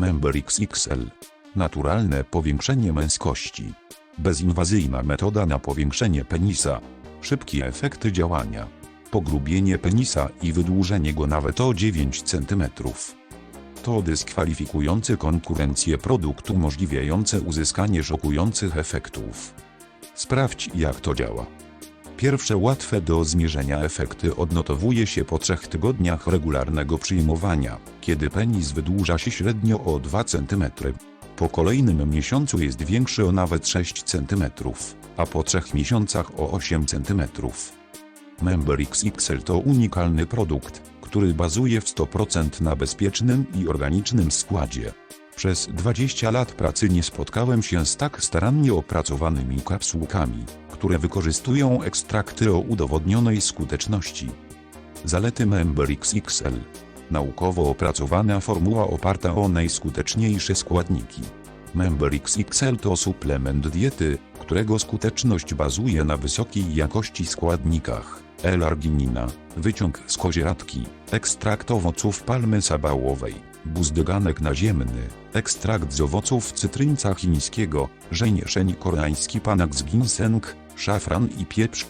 Member XXL. Naturalne powiększenie męskości. Bezinwazyjna metoda na powiększenie penisa. Szybkie efekty działania. Pogrubienie penisa i wydłużenie go nawet o 9 cm. To dyskwalifikujący konkurencję produkt umożliwiający uzyskanie szokujących efektów. Sprawdź jak to działa. Pierwsze łatwe do zmierzenia efekty odnotowuje się po 3 tygodniach regularnego przyjmowania, kiedy penis wydłuża się średnio o 2 cm. Po kolejnym miesiącu jest większy o nawet 6 cm, a po 3 miesiącach o 8 cm. Member XXL to unikalny produkt, który bazuje w 100% na bezpiecznym i organicznym składzie. Przez 20 lat pracy nie spotkałem się z tak starannie opracowanymi kapsułkami, które wykorzystują ekstrakty o udowodnionej skuteczności. Zalety Member XXL Naukowo opracowana formuła oparta o najskuteczniejsze składniki. Member XXL to suplement diety, którego skuteczność bazuje na wysokiej jakości składnikach. L-arginina, wyciąg z kozieradki, ekstrakt owoców palmy sabałowej, buzdyganek naziemny, ekstrakt z owoców cytryńca chińskiego, żenieszeń koreański panak z ginseng, szafran i pieprz